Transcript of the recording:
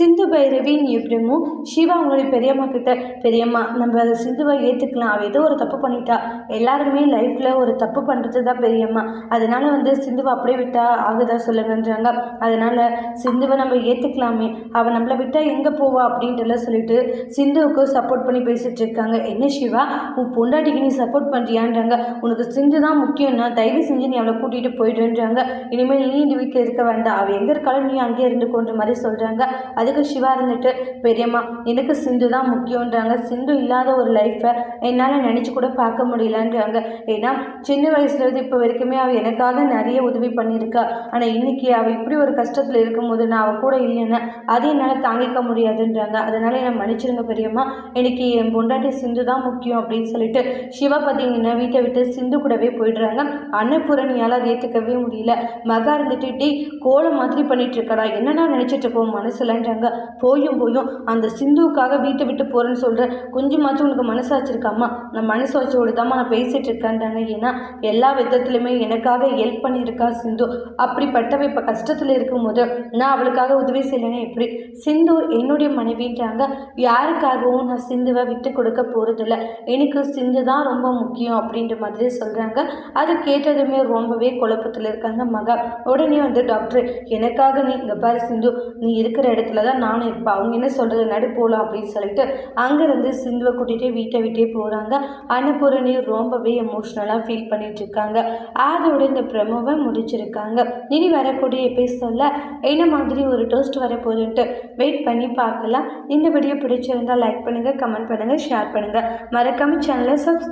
சிந்து பைரவி நீ எப்படிமோ சிவா அவங்களுடைய பெரியம்மா கிட்ட பெரியம்மா நம்ம சிந்துவை ஏற்றுக்கலாம் அவள் ஏதோ ஒரு தப்பு பண்ணிட்டா. எல்லாருமே லைஃப்பில் ஒரு தப்பு பண்ணுறது தான் பெரியம்மா. அதனால வந்து சிந்துவை அப்படியே விட்டா ஆகுதா சொல்லுங்கன்றாங்க. அதனால சிந்துவை நம்ம ஏற்றுக்கலாமே அவள் நம்மளை விட்டால் எங்கே போவா? அப்படின்ட்டுலாம் சொல்லிட்டு சிந்துவுக்கு சப்போர்ட் பண்ணி பேசிகிட்டு இருக்காங்க. என்ன சிவா உன் பொண்டாட்டிக்கு நீ சப்போர்ட் பண்ணுறியான்றாங்க உனக்கு சிந்து தான் முக்கியம்னா தயவு செஞ்சு நீ அவளை கூட்டிகிட்டு போயிடுன்றாங்க. இனிமேல் நீ இந்த வீட்டில் இருக்க வேண்டாம். அவள் எங்கே இருக்காலும் நீ அங்கேயே இருந்துக்கோன்ற மாதிரி சொல்கிறாங்க அதுக்கு சிவா இருந்துட்டு பெரியம்மா எனக்கு சிந்து தான் முக்கியன்றாங்க சிந்து இல்லாத ஒரு லைஃப்பை என்னால் நினச்சி கூட பார்க்க முடியலன்றாங்க. ஏன்னா சின்ன வயசுலேருந்து இப்போ வரைக்குமே அவள் எனக்காக நிறைய உதவி பண்ணியிருக்கா. ஆனால் இன்னைக்கு அவள் இப்படி ஒரு கஷ்டத்தில் இருக்கும்போது நான் அவள் கூட இல்லைன்னா அது என்னால் தாங்கிக்க முடியாதுன்றாங்க. அதனால் என்னை மன்னிச்சிருங்க பெரியம்மா. எனக்கு என் பொண்டாட்டி சிந்து தான் முக்கியம் அப்படின்னு சொல்லிட்டு சிவா பார்த்தீங்கன்னா வீட்டை விட்டு சிந்து கூடவே போயிடுறாங்க. அன்னபூரணியால் அதை ஏற்றுக்கவே முடியல. மகா இருந்துட்டு டேய் கோலம் மாதிரி பண்ணிட்டு இருக்கடா. என்னடா நினச்சிட்டு இருக்கோம் மனசுலன்றாங்க. போயும் போயும் அந்த சிந்துவுக்காக வீட்டை விட்டு போகிறேன்னு சொல்கிறேன் கொஞ்சமாச்சும் உனக்கு மனசாச்சு இருக்காம்மா நான் மனசு வச்சோடு நான் பேசிகிட்டு இருக்கேன்டானே ஏன்னா எல்லா விதத்துலையுமே எனக்காக ஹெல்ப் பண்ணியிருக்கா சிந்து. அப்படிப்பட்டவ இப்போ கஷ்டத்தில் இருக்கும்போது நான் அவளுக்காக உதவி செய்யலைன்னா எப்படி? சிந்து என்னுடைய மனைவின்றாங்க யாருக்காகவும் நான் சிந்துவை விட்டு கொடுக்க போகிறதில்ல எனக்கு சிந்து தான் ரொம்ப முக்கியம் அப்படின்ற மாதிரி சொல்கிறாங்க அது கேட்டதுமே ரொம்பவே குழப்பத்தில் இருக்காங்க மகா. உடனே வந்து டாக்டர் எனக்காக நீ இங்கே பாரு சிந்து. நீ இருக்கிற இடத்துல தான் நானும் இருப்பேன். அவங்க என்ன சொல்கிறது நடு போகலாம் அப்படின்னு சொல்லிட்டு அங்கேருந்து சிந்துவை கூட்டிகிட்டு வீட்டை விட்டே போகிறாங்க அன்னபூரணி ரொம்பவே எமோஷ்னலாக ஃபீல் பண்ணிட்டு இருக்காங்க. அதோட இந்த ப்ரமோவை முடிச்சிருக்காங்க. இனி வரக்கூடிய எபிசோடில் என்ன மாதிரி ஒரு டோஸ்ட் வரப்போகுதுன்ட்டு வெயிட் பண்ணி பார்க்கலாம். இந்த வீடியோ பிடிச்சிருந்தா லைக் பண்ணுங்கள் கமெண்ட் பண்ணுங்கள் ஷேர் பண்ணுங்கள் மறக்காம சேனலை சப்ஸ்